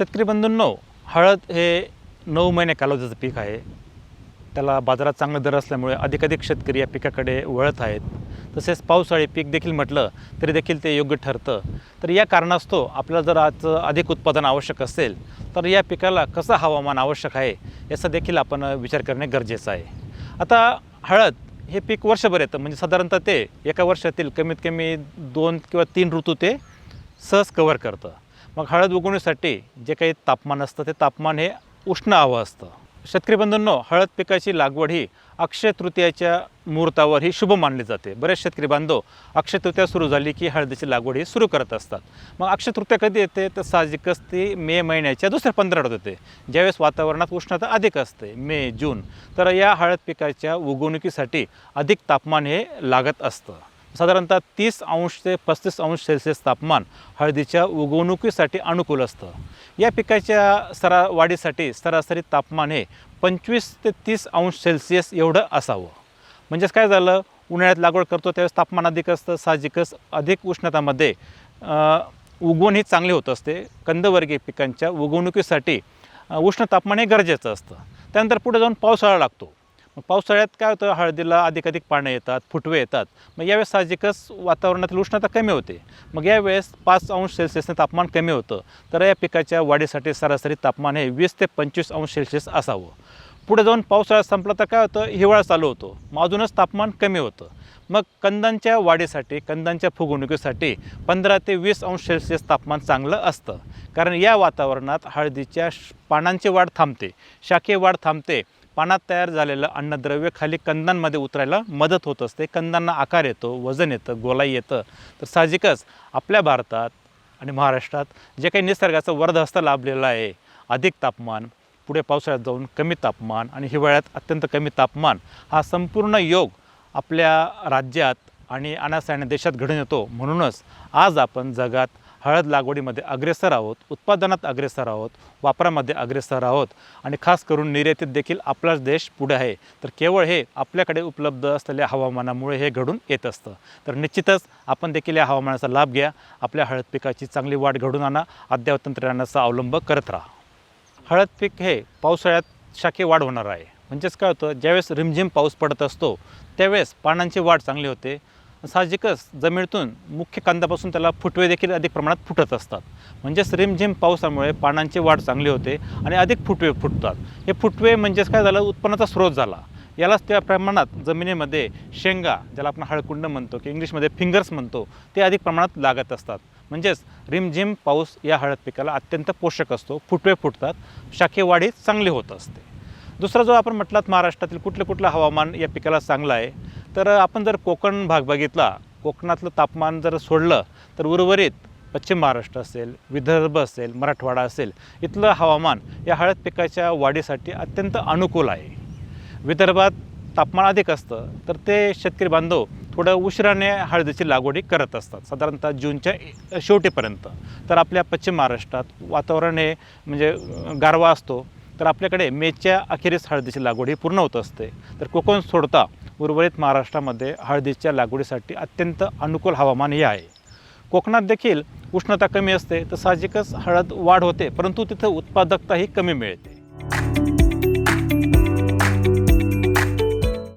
शेतकरी बंधूंनो हळद हे नऊ महिने कालावधीचं पीक आहे. त्याला बाजारात चांगला दर असल्यामुळे अधिकाधिक शेतकरी या पिकाकडे वळत आहेत. तसेच पावसाळी पीक देखील म्हटलं तरी देखील ते योग्य ठरतं. तर या कारणास्तव आपल्याला जर आज अधिक उत्पादन आवश्यक असेल तर या पिकाला कसं हवामान आवश्यक आहे याचा देखील आपण विचार करणे गरजेचं आहे. आता हळद हे पीक वर्षभर येतं. म्हणजे साधारणतः ते एका वर्षातील कमीत कमी दोन किंवा तीन ऋतू ते सहज कवर करतं. मग हळद उगवण्यासाठी जे काही तापमान असतं ते तापमान हे उष्ण हवं असतं. शेतकरी बंधूंनो हळद पिकाची लागवड ही अक्षय तृतीयाच्या मुहूर्तावर ही शुभ मानली जाते. बरेच शेतकरी बांधव अक्षय तृतीया सुरू झाली की हळदीची लागवड ही सुरू करत असतात. मग अक्षय तृतीया कधी येते? तर साहजिकच ती मे महिन्याच्या दुसऱ्या पंधरावड्यात होते. ज्यावेळेस वातावरणात उष्णता अधिक असते मे जून तर या हळद पिकाच्या उगवणुकीसाठी अधिक तापमान हे लागत असतं. साधारणतः तीस अंश ते पस्तीस अंश सेल्सिअस तापमान हळदीच्या उगवणुकीसाठी अनुकूल असतं. या पिकाच्या सरा वाढीसाठी सरासरी तापमान हे पंचवीस ते तीस अंश सेल्सिअस एवढं असावं. म्हणजेच काय झालं? उन्हाळ्यात लागवड करतो त्यावेळेस तापमान अधिक असतं साहजिकच अधिक उष्णतामध्ये उगवण ही चांगली होत असते. कंदवर्गीय पिकांच्या उगवणुकीसाठी उष्ण तापमान हे गरजेचं असतं. त्यानंतर पुढे जाऊन पावसाळा लागतो. पावसाळ्यात काय होतं? हळदीला अधिकाधिक पानं येतात फुटवे येतात. मग यावेळेस साहजिकच वातावरणातील उष्णता कमी होते. मग यावेळेस पाच अंश सेल्सिअसने तापमान कमी होतं. तर या पिकाच्या वाढीसाठी सरासरी तापमान हे वीस ते पंचवीस अंश सेल्सिअस असावं. पुढे जाऊन पावसाळा संपला तर काय होतं? हिवाळा चालू होतो. मग अजूनच तापमान कमी होतं. मग कंदांच्या वाढीसाठी कंदांच्या फुगवणुकीसाठी पंधरा ते वीस अंश सेल्सिअस तापमान चांगलं असतं. कारण या वातावरणात हळदीच्या पानांची वाढ थांबते. शाखे वाढ थांबते. पानात तयार झालेलं अन्नद्रव्य खाली कंदांमध्ये उतरायला मदत होत असते. कंदांना आकार येतो वजन येतं गोलाई येतं. तर साहजिकच आपल्या भारतात आणि महाराष्ट्रात जे काही निसर्गाचं वरदहस्त लाभलेलं आहे अधिक तापमान पुढे पावसाळ्यात जाऊन कमी तापमान आणि हिवाळ्यात अत्यंत कमी तापमान हा संपूर्ण योग आपल्या राज्यात आणि अनासायाने देशात घडून येतो. म्हणूनच आज आपण जगात हळद लागवडीमध्ये अग्रेसर आहोत उत्पादनात अग्रेसर आहोत वापरामध्ये अग्रेसर आहोत आणि खास करून निर्यातीत देखील आपलाच देश पुढे आहे. तर केवळ हे आपल्याकडे उपलब्ध असलेल्या हवामानामुळे हे घडून येत असतं. तर निश्चितच आपण देखील या हवामानाचा लाभ घ्या. आपल्या हळद पिकाची चांगली वाढ घडून आणा. अद्यावत तंत्रज्ञानाचा अवलंब करत राहा. हळद पीक हे पावसाळ्यात शाखे वाढ होणार आहे. म्हणजेच काय होतं? ज्यावेळेस रिमझिम पाऊस पडत असतो त्यावेळेस पानांची वाढ चांगली होते. साहजिकच जमिनीतून मुख्य कांद्यापासून त्याला फुटवे देखील अधिक प्रमाणात फुटत असतात. म्हणजेच रिमझिम पावसामुळे पानांची वाढ चांगली होते आणि अधिक फुटवे फुटतात. हे फुटवे म्हणजेच काय झालं? उत्पन्नाचा स्रोत झाला. यालाच त्या प्रमाणात जमिनीमध्ये शेंगा ज्याला आपण हळकुंड म्हणतो की इंग्लिशमध्ये फिंगर्स म्हणतो ते अधिक प्रमाणात लागत असतात. म्हणजेच रिमझिम पाऊस या हळद पिकाला अत्यंत पोषक असतो फुटवे फुटतात शाखे वाढी चांगली होत असते. दुसरा जो आपण म्हटलात महाराष्ट्रातील कुठलं कुठलं हवामान या पिकाला चांगलं आहे? तर आपण जर कोकण भाग बघितला कोकणातलं तापमान जर सोडलं तर उर्वरित पश्चिम महाराष्ट्र असेल विदर्भ असेल मराठवाडा असेल इथलं हवामान या हळद पिकाच्या वाढीसाठी अत्यंत अनुकूल आहे. विदर्भात तापमान अधिक असतं तर ते शेतकरी बांधव थोडं उशिराने हळदीची लागवडी करत असतात साधारणतः जूनच्या शेवटीपर्यंत. तर आपल्या पश्चिम महाराष्ट्रात वातावरण हे म्हणजे गारवा असतो तर आपल्याकडे मेच्या अखेरीस हळदीची लागवड ही पूर्ण होत असते. तर कोकण सोडता उर्वरित महाराष्ट्रामध्ये हळदीच्या लागवडीसाठी अत्यंत अनुकूल हवामान हे आहे. कोकणात देखील उष्णता कमी असते तर साहजिकच हळद वाढ होते परंतु तिथं उत्पादकताही कमी मिळते.